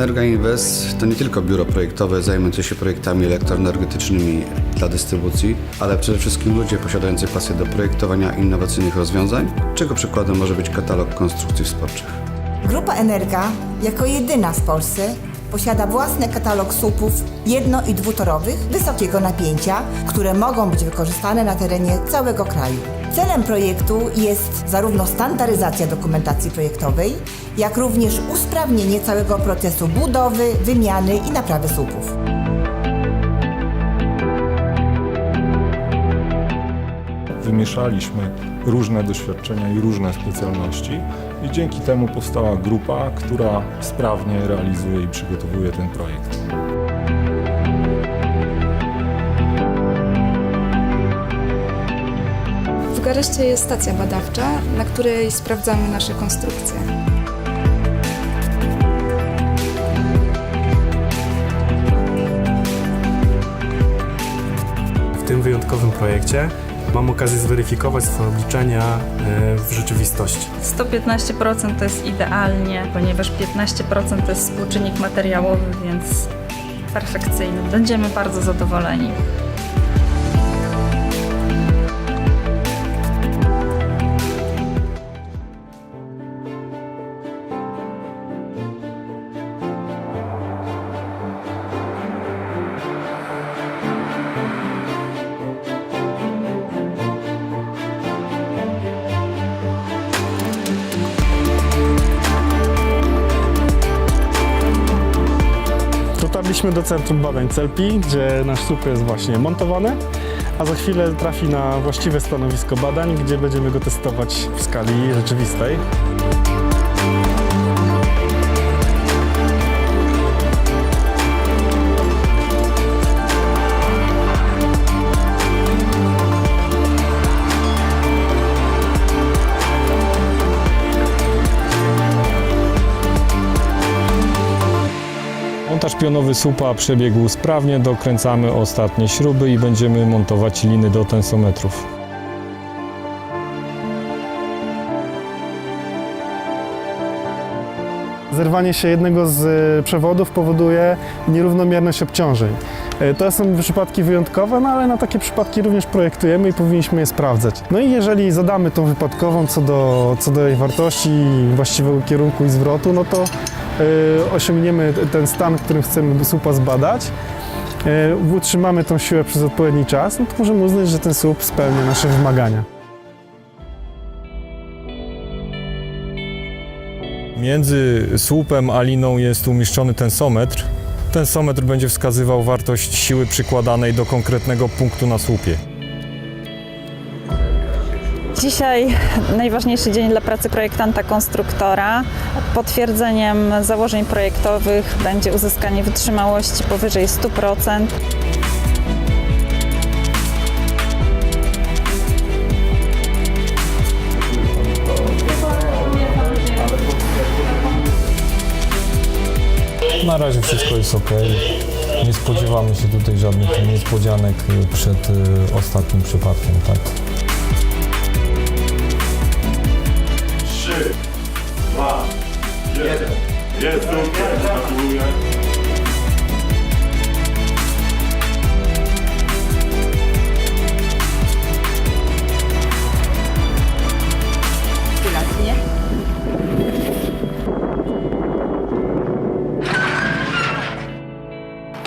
Energa Invest to nie tylko biuro projektowe zajmujące się projektami elektroenergetycznymi dla dystrybucji, ale przede wszystkim ludzie posiadający pasję do projektowania innowacyjnych rozwiązań, czego przykładem może być katalog konstrukcji sporczych. Grupa Energa jako jedyna w Polsce posiada własny katalog słupów jedno- i dwutorowych wysokiego napięcia, które mogą być wykorzystane na terenie całego kraju. Celem projektu jest zarówno standaryzacja dokumentacji projektowej, jak również usprawnienie całego procesu budowy, wymiany i naprawy słupów. Wymieszaliśmy różne doświadczenia i różne specjalności i dzięki temu powstała grupa, która sprawnie realizuje i przygotowuje ten projekt. W Gareszcie jest stacja badawcza, na której sprawdzamy nasze konstrukcje. W tym wyjątkowym projekcie mam okazję zweryfikować swoje obliczenia e, w rzeczywistości. 115% to jest idealnie, ponieważ 15% to jest współczynnik materiałowy, więc perfekcyjny. Będziemy bardzo zadowoleni. Dotarliśmy do Centrum Badań CELPI, gdzie nasz słup jest właśnie montowany, a za chwilę trafi na właściwe stanowisko badań, gdzie będziemy go testować w skali rzeczywistej. Montaż pionowy słupa przebiegł sprawnie, dokręcamy ostatnie śruby i będziemy montować liny do tensometrów. Zerwanie się jednego z e, przewodów powoduje nierównomierność obciążeń. E, To są przypadki wyjątkowe, no ale na takie przypadki również projektujemy i powinniśmy je sprawdzać. No i jeżeli zadamy tą wypadkową co do, co do jej wartości, właściwego kierunku i zwrotu, no to osiągniemy ten stan, którym chcemy słupa zbadać. e, Utrzymamy tą siłę przez odpowiedni czas, no to możemy uznać, że ten słup spełnia nasze wymagania. Między słupem a liną jest umieszczony tensometr. Tensometr będzie wskazywał wartość siły przykładanej do konkretnego punktu na słupie. Dzisiaj najważniejszy dzień dla pracy projektanta konstruktora. Potwierdzeniem założeń projektowych będzie uzyskanie wytrzymałości powyżej 100%. Na razie wszystko jest ok. Nie spodziewamy się tutaj żadnych niespodzianek przed y, ostatnim przypadkiem. Tak.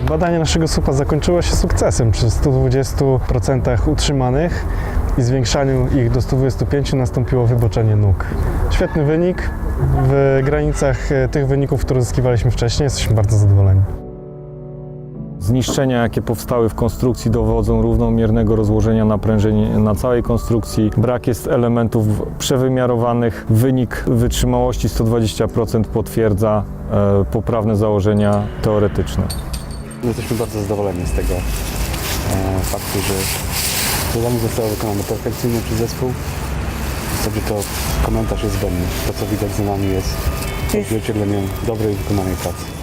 Badanie naszego słupa zakończyło się sukcesem przy 120% utrzymanych i zwiększaniu ich do 125 nastąpiło wyboczenie nóg. Świetny wynik. W granicach e, tych wyników, które uzyskiwaliśmy wcześniej, jesteśmy bardzo zadowoleni. Zniszczenia, jakie powstały w konstrukcji, dowodzą równomiernego rozłożenia naprężeń na całej konstrukcji. Brak jest elementów przewymiarowanych. Wynik wytrzymałości 120% potwierdza e, poprawne założenia teoretyczne. Jesteśmy bardzo zadowoleni z tego e, faktu, że zadanie zostało wykonane perfekcyjnie przez zespół. W zasadzie to komentarz jest zbędny. To, co widać za nami jest odzwierciedleniem dobrej wykonanej pracy.